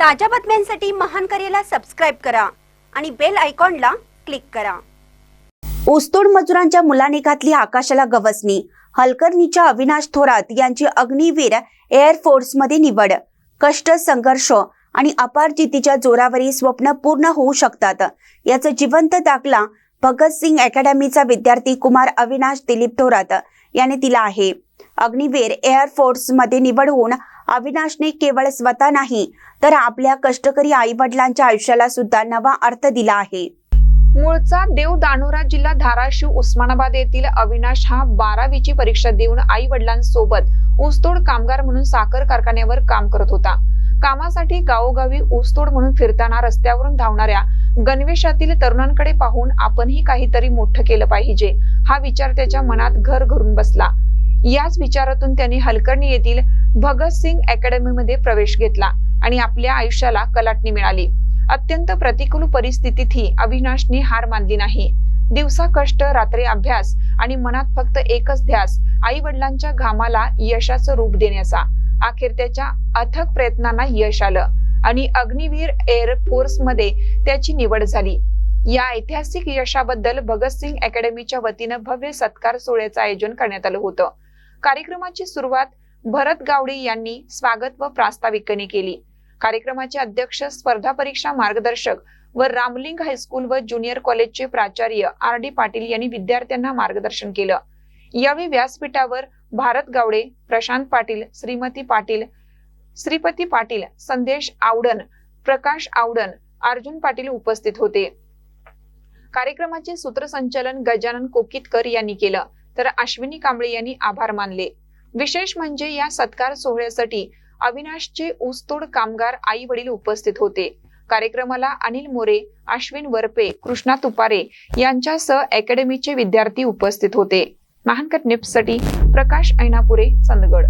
ताज्या बातम्यांसाठी महान करेला सबस्क्राईब करा आणि बेल आयकॉनला क्लिक करा. ऊसतोड मजुरांच्या मुलाने घातली आकाशाला गवसणी. हलकर्णीच्या अविनाश थोरात यांची अग्निवीर एअर फोर्समध्ये निवड. कष्ट संघर्ष आणि अपार जितीच्या जोरावरील स्वप्न पूर्ण होऊ शकतात. याचा जिवंत दाखला भगतसिंग अकॅडमीचा विद्यार्थी कुमार अविनाश दिलीप थोरात याने दिला आहे. अग्निवीर एअर फोर्समध्ये निवड होऊन अविनाशने केवळ स्वतः नाही तर आपल्या कष्टकरी आई वडिलांच्या आयुष्याला सुद्धा नवा अर्थ दिला आहे. मूळचा देव दानोरा जिल्हा धाराशिव उस्मानाबाद येथील अविनाश हा बारावीची परीक्षा देऊन आई वडिलांसोबत ऊसतोड कामगार म्हणून साखर कारखान्यावर काम करत होता. कामासाठी गावोगावी ऊसतोड म्हणून फिरताना रस्त्यावरून धावणाऱ्या गणवेशातील तरुणांकडे पाहून आपणही काहीतरी मोठं केलं पाहिजे हा विचार त्याच्या मनात घर घरून बसला. याच विचारातून त्यांनी हलकर्णी येथील भगतसिंग अकॅडमीमध्ये प्रवेश घेतला आणि आपल्या आयुष्याला कलाटणी मिळाली. अत्यंत प्रतिकूल परिस्थितीतही अविनाशनी हार मानली नाही. दिवसा कष्ट रात्री अभ्यास आणि मनात फक्त एकच ध्यास आई वडिलांच्या घामाला यशाचं रूप देण्याचा. अखेर त्याच्या अथक प्रयत्नांना यश आलं आणि अग्निवीर एअर फोर्समध्ये त्याची निवड झाली. या ऐतिहासिक यशाबद्दल भगतसिंग अकॅडमीच्या वतीनं भव्य सत्कार सोहळ्याचं आयोजन करण्यात आलं होतं. कार्यक्रमाची सुरुवात भरत गावडे यांनी स्वागत व प्रास्ताविकने केली. कार्यक्रमाचे अध्यक्ष स्पर्धा परीक्षा मार्गदर्शक व रामलिंग हायस्कूल व ज्युनियर कॉलेजचे प्राचार्य आर डी पाटील यांनी विद्यार्थ्यांना मार्गदर्शन केलं. यावेळी व्यासपीठावर भारत गावडे प्रशांत पाटील श्रीमती पाटील श्रीपती पाटील संदेश आवडन प्रकाश आवडन अर्जुन पाटील उपस्थित होते. कार्यक्रमाचे सूत्रसंचालन गजानन कोकितकर यांनी केलं. तर अश्विनी कांबळे यांनी आभार मानले. विशेष म्हणजे या सत्कार सोहळ्यासाठी अविनाशचे ऊसतोड कामगार आई वडील उपस्थित होते. कार्यक्रमाला अनिल मोरे अश्विन वरपे कृष्णा तुपारे यांच्यासह अकॅडमीचे विद्यार्थी उपस्थित होते. महानकट निप्ससाठी प्रकाश ऐनापुरे चंदगड.